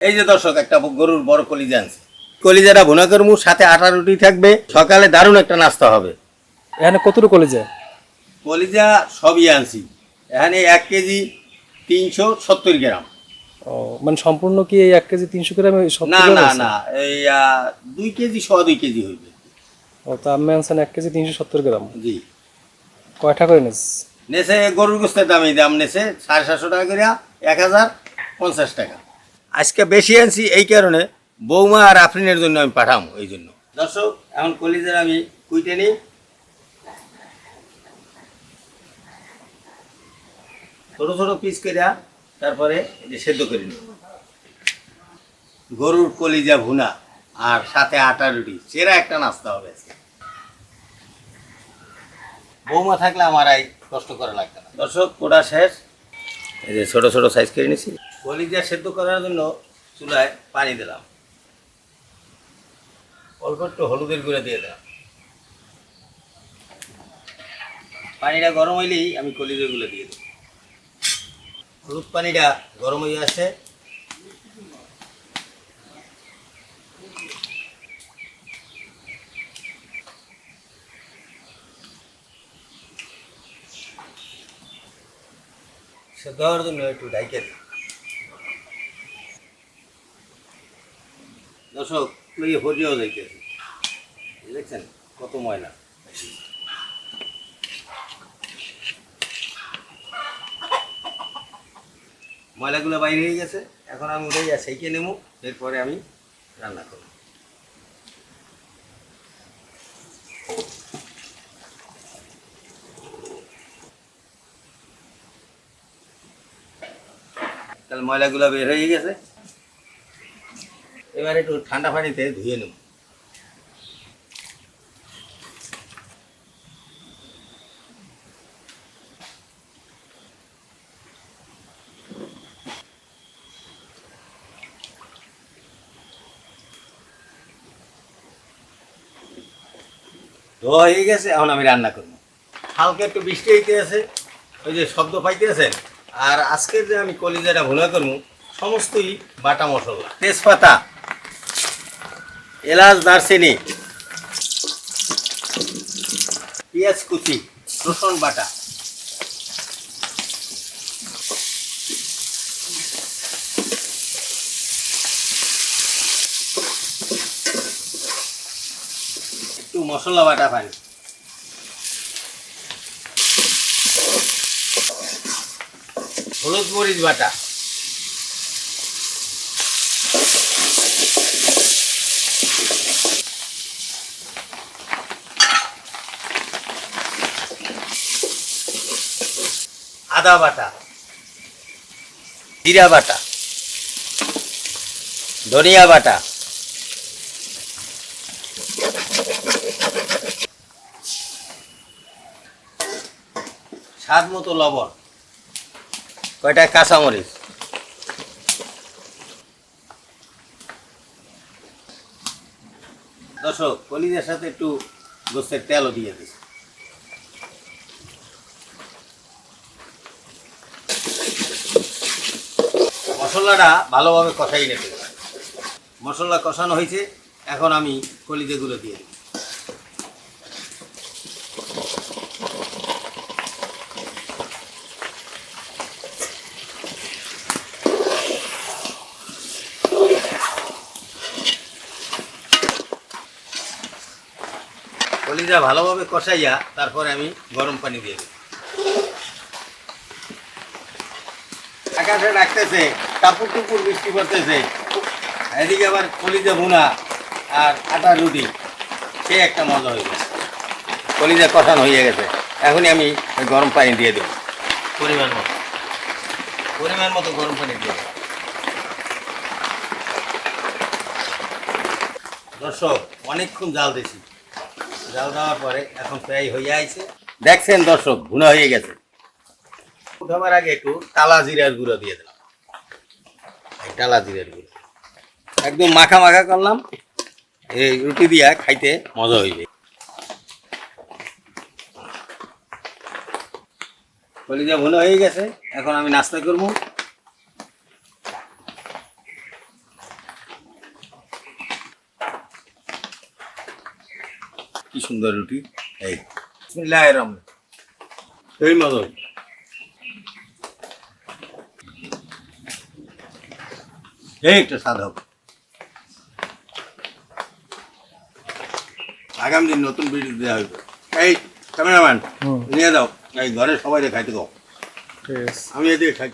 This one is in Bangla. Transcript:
এই যে দর্শক একটা গরুর বড় কলিজা আনছে। কলিজাটা ভুনা করমু সাথে আটা রুটি থাকবে। সকালে দারুণ একটা নাস্তা হবে। এখানে কতটুকু কলিজা? কলিজা সবই আনছি। এখানে এক কেজি তিনশো সত্তর গ্রাম। ও মানে সম্পূর্ণ কি এই এক কেজি তিনশো গ্রামে না না না এই আহ, দুই কেজি সোয়া দুই কেজি হইবে। ও তা আমি আনছেন এক কেজি তিনশো সত্তর গ্রাম। জি। কয়টা করে নিস? নেছে গরুর গোস্তের দামই দাম নেছে সাড়ে সাতশো টাকা করে এক হাজার পঞ্চাশ টাকা। আজকে বেশি আনছি এই কারণে বৌমা আর আফরিনের জন্য আমি পাঠাবো এই জন্য। দর্শক, এখন কলিজার আমি কুইটে নিই। ছোট ছোট পিস করে তারপরে যে সেদ্ধ করে নিই। গরুর কলিজা ভুনা আর সাথে আটা রুটি, সেরা একটা নাস্তা হবে আজকে। বৌমা থাকলে আমার এই কষ্ট করা লাগতো না। দর্শক, কোটা শেষ। এই যে ছোট ছোট সাইজ করে নিছি। কলিজা সেদ্ধ করার জন্য চুলায় পানি দিলাম। অল্প একটু হলুদের গুঁড়ো দিয়ে দিলাম। পানিটা গরম হইলেই আমি কলিজাগুলো দিয়ে দেবো। হলুদ পানিটা গরম হয়ে আসে সেদ্ধ হওয়ার জন্য একটু ডাইকে দিই দর্শক যাইতেছে। দেখছেন কত ময়লা। ময়লাগুলো বাইরে হয়ে গেছে, এখন আমি উঠে যা সেইকে নেব, এরপরে আমি রান্না করব। তাহলে ময়লাগুলো বের হয়ে গেছে। এবার একটু ঠান্ডা পানিতে ধুয়ে নেব। ধোয়া হয়ে গেছে, এখন আমি রান্না করব। হালকা একটু বৃষ্টি হইতে আছে, ওই যে শব্দ পাইতে আছেন আর আজকের যে আমি কলিজাটা ভুনা করব, সমস্তই বাটা মশলা। তেজপাতা। এলাচ দারচিনি পেঁয়াজ কুচি রসুন বাটা। একটু মশলা বাটা পানি। হলুদ মরিচ বাটা। আদা বাটা, জিরা বাটা, ধনিয়া বাটা, স্বাদ মতো লবণ, কয়টা কাঁচামরিচ? দর্শক কলিজার সাথে একটু গোস্তের তেলও দিয়ে দিচ্ছি। মশলাটা ভালোভাবে কষাই নেবে মশলা কষানো হয়েছে, এখন আমি কলিজাগুলো দিয়ে দিই। কলিজা ভালোভাবে কষাইয়া তারপরে আমি গরম পানি দিয়ে দিই। আকাশে ডাকতেছে টাপুর টুপুর বৃষ্টি পড়তেছে। এদিকে আবার কলিজা ভুনা আর আটা রুটি সে একটা মজা হয়ে গেছে। কলিজা কষানো হয়ে গেছে। এখনই আমি গরম পানি দিয়ে দেব। পরিমাণ মতো। পরিমাণ মতো গরম পানি দিয়ে দেব। দর্শক অনেকক্ষণ জাল দিছি জাল দেওয়ার পরে এখন প্রায় হয়ে আইছে। দেখছেন দর্শক ভুনা হয়ে গেছে। উঠাবার আগে একটু টালা জিরার গুঁড়ো দিয়ে দিলাম তেলা জিরের গুঁড়ো। একদম মাখা মাখা করলাম। এই রুটি দিয়া খাইতে মজা হইবে। কলিজা ভুলে হয়ে গেছে, এখন আমি নাস্তা করব। কি সুন্দর রুটি। এই মিলায় রাম এই মজা এই একটা সাধক আগামী দিন নতুন ভিডিও দেওয়া হইবে। এই ক্যামেরাম্যান। নিয়ে দাও এই ঘরে সবাই খাইতে দাও। আমি এদিকে খাই।